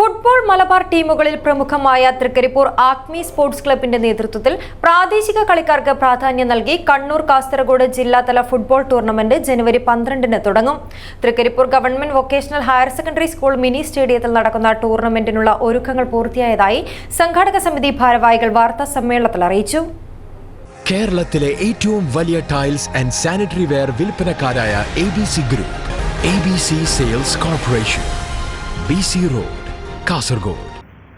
Football Malabar ടീമുകളിൽ പ്രമുഖമായ Trikaripur Acme sports ക്ലബിന്റെ നേതൃത്വത്തിൽ പ്രാദേശിക കളിക്കാർക്ക് പ്രാധാന്യം നൽകി കണ്ണൂർ കാസർഗോഡ് ജില്ലാതല ഫുട്ബോൾ ടൂർണമെന്റ് ജനുവരി പന്ത്രണ്ടിന് തുടങ്ങും. Trikaripur government vocational higher secondary school mini സ്റ്റേഡിയത്തിൽ നടക്കുന്ന ടൂർണമെന്റിനുള്ള ഒരുക്കങ്ങൾ പൂർത്തിയായതായി സംഘാടക സമിതി ഭാരവാഹികൾ വാർത്താ സമ്മേളനത്തിൽ അറിയിച്ചു. കേരളത്തിലെ ഏറ്റവും വലിയ tiles and sanitary ware വിൽപ്പനക്കാരായ A B C group A B C sales corporation B C road Kasaragod.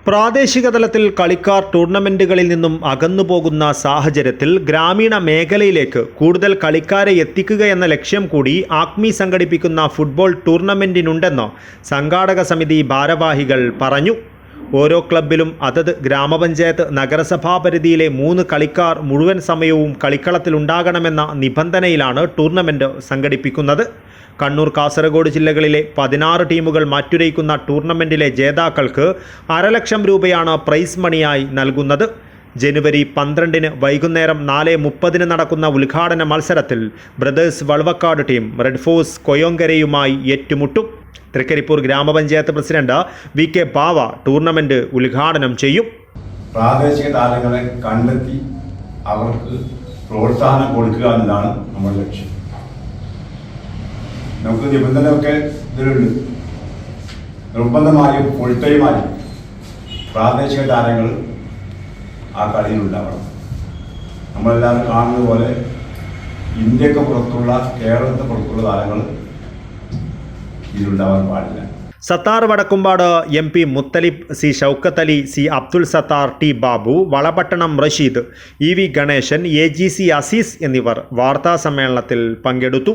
പ്രാദേശിക തലത്തിൽ കളിക്കാർ ടൂർണമെന്റുകളിൽ നിന്നും അകന്നുപോകുന്ന സാഹചര്യത്തിൽ ഗ്രാമീണ മേഖലയിലേക്ക് കൂടുതൽ കളിക്കാരെ എത്തിക്കുക എന്ന ലക്ഷ്യം കൂടി ആക്മി സംഘടിപ്പിക്കുന്ന ഫുട്ബോൾ ടൂർണമെന്റിനുണ്ടെന്ന് സംഘാടക സമിതി ഭാരവാഹികൾ പറഞ്ഞു. ഓരോ ക്ലബിലും അതത് ഗ്രാമപഞ്ചായത്ത് നഗരസഭാ പരിധിയിലെ മൂന്ന് കളിക്കാർ മുഴുവൻ സമയവും കളിക്കളത്തിലുണ്ടാകണമെന്ന നിബന്ധനയിലാണ് ടൂർണമെന്റ് സംഘടിപ്പിക്കുന്നത്. കണ്ണൂർ കാസർഗോഡ് ജില്ലകളിലെ പതിനാറ് ടീമുകൾ മാറ്റുരയ്ക്കുന്ന ടൂർണമെന്റിലെ ജേതാക്കൾക്ക് അരലക്ഷം രൂപയാണ് പ്രൈസ് മണിയായി നൽകുന്നത്. ജനുവരി പന്ത്രണ്ടിന് വൈകുന്നേരം നാല് മുപ്പതിന് നടക്കുന്ന ഉദ്ഘാടന മത്സരത്തിൽ brothers Valvakkad team red force കൊയോങ്കരയുമായി ഏറ്റുമുട്ടും. Trikaripur grama panchayat president V K Bava tournament ഉദ്ഘാടനം ചെയ്യും. പ്രാദേശിക താരങ്ങളെ കണ്ടെത്തി അവർക്ക് പ്രോത്സാഹനം കൊടുക്കുക എന്നതാണ് നമ്മുടെ ലക്ഷ്യം. നമുക്ക് നിബന്ധനയൊക്കെ ഇതിലുണ്ട്. നിർബന്ധമായും ഫുൾ ടൈമായി പ്രാദേശിക താരങ്ങൾ ആ കളിയിൽ ഉണ്ടാവണം നമ്മളെല്ലാവരും കാണുന്നത് പോലെ ഇന്ത്യയ്ക്ക് പുറത്തുള്ള കേരളത്തിന് പുറത്തുള്ള താരങ്ങൾ ഇതിലുണ്ടാവാൻ പാടില്ല. Sathar Vadakkumpad M P Muthalib C Shoukath Ali C Abdul Sathar T Babu Valapattanam Rasheed E V Ganesan A G C Azeez എന്നിവർ വാർത്താ സമ്മേളനത്തിൽ പങ്കെടുത്തു.